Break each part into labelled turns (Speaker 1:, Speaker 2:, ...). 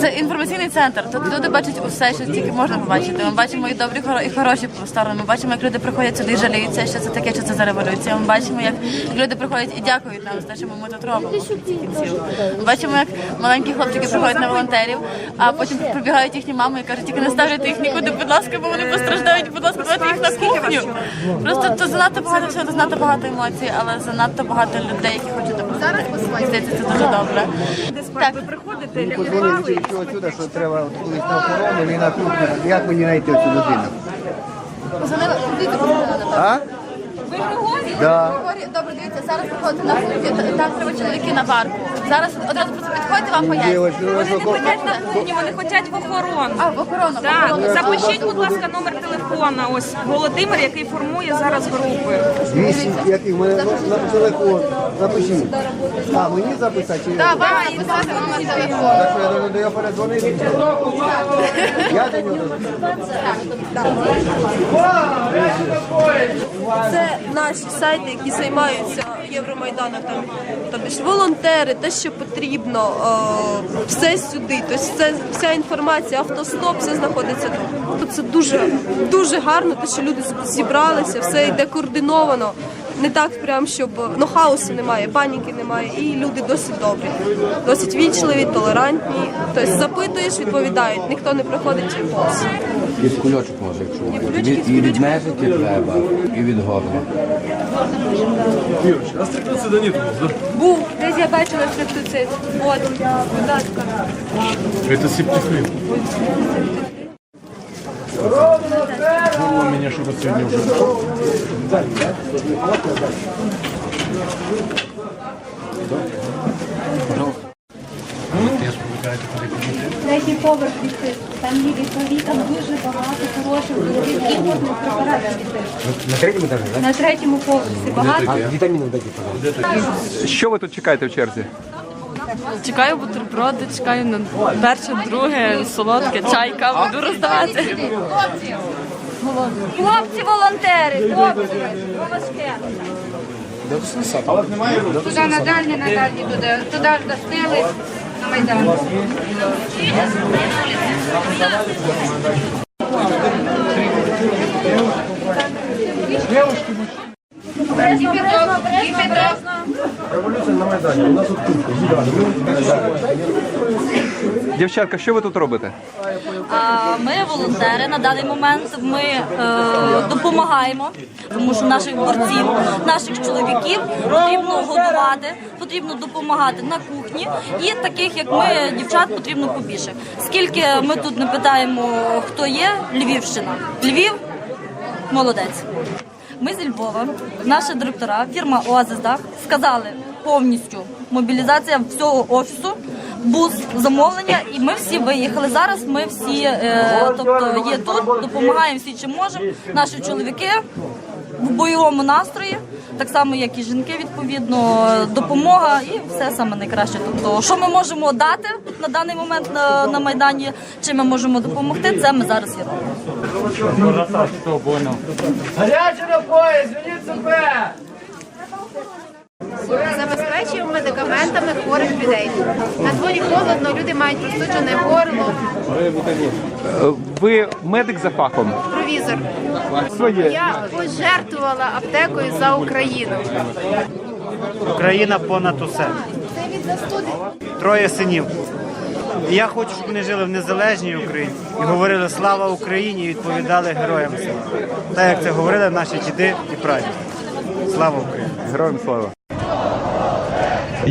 Speaker 1: Це інформаційний центр. Тут люди бачать усе, що тільки можна побачити. Ми бачимо і добрі і хороші сторони. Ми бачимо, як люди приходять сюди і жаліються, що це таке, що це за революція. Ми бачимо, як люди приходять і дякують нам за те, що ми тут робимо. Ми бачимо, як маленькі хлопчики приходять на волонтерів, а потім прибігають їхні мами і кажуть, тільки не ставляйте їх нікуди, будь ласка, бо вони постраждають, будь ласка, давайте їх на кухню. Просто то занадто багато всього, занадто багато емоцій, але занадто багато людей, які хочуть допомогти. Мені здається, це дуже добре. Так.
Speaker 2: Ви приходите,
Speaker 3: Подзвонив тільки отсюди, що треба от колись на охорону і на кухню. Як мені знайти цю людину?
Speaker 1: Позвонили, дивіться, позвонили, напевно.
Speaker 3: А?
Speaker 1: Ви Григорій?
Speaker 3: Да.
Speaker 1: Григорій, добре, дивіться, зараз приходите на пункті, там треба чоловіки на парку. Зараз одразу просто підходьте, вам
Speaker 3: ну,
Speaker 2: Вони не хочуть на кухні, вони хочуть в охорону.
Speaker 1: А, в охорону, в
Speaker 2: Так,
Speaker 1: охорону.
Speaker 2: запишіть, будь ласка, номер телефона. Ось Володимир, який формує зараз групи.
Speaker 3: Вісім, який мене на, на телефон. Запишіть. А, мені записати? Чи...
Speaker 1: Так, вам записати номер телефону.
Speaker 3: Так що я до передзвонив? Я до нього
Speaker 4: Це наші сайти, які займаються Євромайданом. Там, тобто ж волонтери, те, що потрібно, е, все сюди. Тобто це вся інформація, автостоп, все знаходиться тут. Тут Це дуже дуже гарно, те, що люди зібралися, все йде координовано. Не так прям, щоб ну хаосу немає, паніки немає, і люди досить добрі, досить вічливі, толерантні. Тобто запитуєш, відповідають, ніхто не приходить повз.
Speaker 5: Від кульочок може, якщо і
Speaker 4: кульочки,
Speaker 5: від, і від межики треба, і від горла.
Speaker 6: Юрочка, а стрільниці до ні тут, да?
Speaker 4: Був десь я бачила стриптицит. От, будь ласка.
Speaker 6: Это септифрин. Меня, чтобы сегодня уже.
Speaker 7: Третій поверх відкрит. Там є вікові, там дуже багато хороших здорових ігорних препаратів.
Speaker 3: На третьому етажі, так?
Speaker 7: На третьому поверсі багато.
Speaker 3: Вітаміни дайте, пожалуйста.
Speaker 8: Що ви тут чекаєте в черзі?
Speaker 9: Чекаю бутерброди, чекаю на перше, друге, солодке, чай, каву буду роздавати.
Speaker 7: Хлопці волонтери, хлопці, важке. Туди на дальні, на дальні, туди, туди ж достили на Майдан.
Speaker 8: Дівчатка, що ви тут робите?
Speaker 9: А ми волонтери на даний момент. Ми е, допомагаємо, тому що наших борців, наших чоловіків потрібно годувати, потрібно допомагати на кухні. І таких як ми, дівчат, потрібно побільше. Скільки ми тут не питаємо, хто є, Львівщина. Львів молодець. Ми зі Львова, наші директора, фірма Оазис Дах сказали повністю мобілізація всього офісу, бус, замовлення, і ми всі виїхали. Зараз ми всі, е, тобто є тут, допомагаємо всі, чим можемо. Наші чоловіки в бойовому настрої, так само як і жінки, відповідно, допомога і все саме найкраще. Тобто, що ми можемо дати на даний момент на, на майдані, чим ми можемо допомогти, це ми зараз і робимо.
Speaker 10: Забезпечуємо медикаментами хворих людей. На дворі холодно, люди мають простуджене горло,
Speaker 8: Ви медик за фахом.
Speaker 10: провізор.
Speaker 8: Своє.
Speaker 10: Я пожертвувала аптекою за Україну.
Speaker 11: Україна понад усе.
Speaker 10: Це від застуди.
Speaker 11: Троє синів. І я хочу, щоб вони жили в незалежній Україні і говорили слава Україні і відповідали героям слава. Так як це говорили наші діди і прадіди. Слава Україні!
Speaker 8: Героям слава.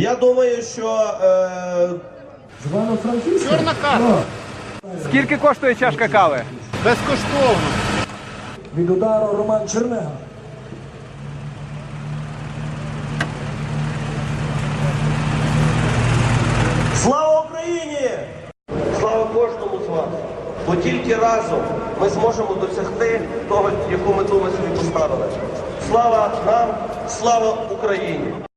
Speaker 12: Я думаю, що е,
Speaker 8: Скільки коштує чашка кави?
Speaker 11: Безкоштовно!
Speaker 3: Від удару Роман Чернега.
Speaker 12: слава Україні! Слава кожному з вас! Бо тільки разом ми зможемо досягти того, яку мету ми собі поставили. Слава нам, слава Україні!